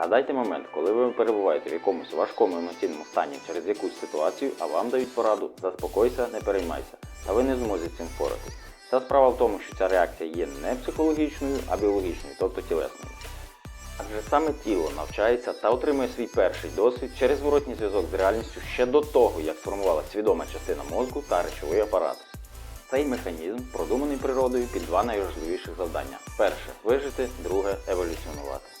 Згадайте момент, коли ви перебуваєте в якомусь важкому емоційному стані через якусь ситуацію, а вам дають пораду заспокойся, не переймайся, та ви не зможете цим впоратись. Ця справа в тому, що ця реакція є не психологічною, а біологічною, тобто тілесною. Адже саме тіло навчається та отримує свій перший досвід через зворотній зв'язок з реальністю ще до того, як сформувалася свідома частина мозку та речовий апарат. Цей механізм продуманий природою під два найважливіших завдання: перше вижити, друге еволюціонувати.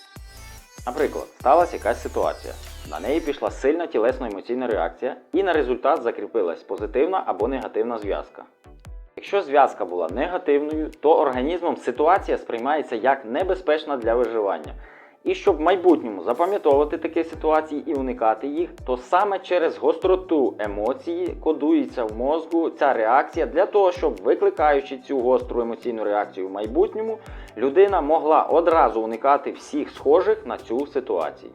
Наприклад, сталася якась ситуація. На неї пішла сильна тілесно-емоційна реакція, і на результат закріпилась позитивна або негативна зв'язка. Якщо зв'язка була негативною, то організмом ситуація сприймається як небезпечна для виживання. І щоб в майбутньому запам'ятовувати такі ситуації і уникати їх, то саме через гостроту емоції кодується в мозку ця реакція для того, щоб викликаючи цю гостру емоційну реакцію в майбутньому, людина могла одразу уникати всіх схожих на цю ситуацію.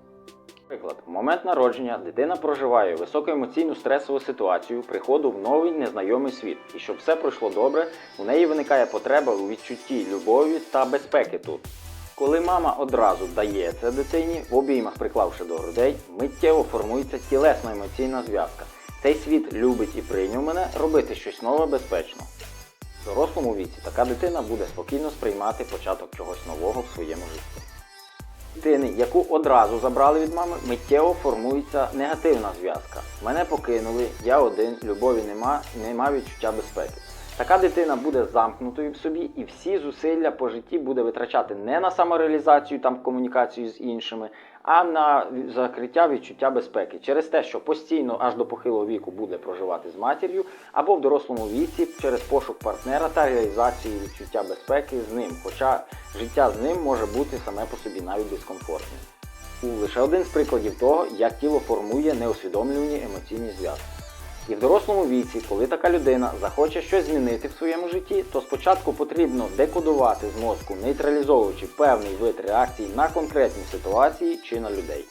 Наприклад, в момент народження дитина проживає високоемоційну стресову ситуацію приходу в новий незнайомий світ. І щоб все пройшло добре, у неї виникає потреба у відчутті любові та безпеки тут. Коли мама одразу дає це дитині, в обіймах приклавши до грудей, миттєво формується тілесно-емоційна зв'язка. Цей світ любить і прийняв мене робити щось нове безпечно. В дорослому віці така дитина буде спокійно сприймати початок чогось нового в своєму житті дитини, яку одразу забрали від мами, миттєво формується негативна зв'язка. Мене покинули, я один, любові нема, нема відчуття безпеки. Така дитина буде замкнутою в собі і всі зусилля по житті буде витрачати не на самореалізацію там комунікацію з іншими, а на закриття відчуття безпеки через те, що постійно аж до похилого віку буде проживати з матір'ю, або в дорослому віці через пошук партнера та реалізацію відчуття безпеки з ним. Хоча життя з ним може бути саме по собі навіть дискомфортним. Лише один з прикладів того, як тіло формує неусвідомлювані емоційні зв'язки. І в дорослому віці, коли така людина захоче щось змінити в своєму житті, то спочатку потрібно декодувати з мозку, нейтралізовуючи певний вид реакцій на конкретні ситуації чи на людей.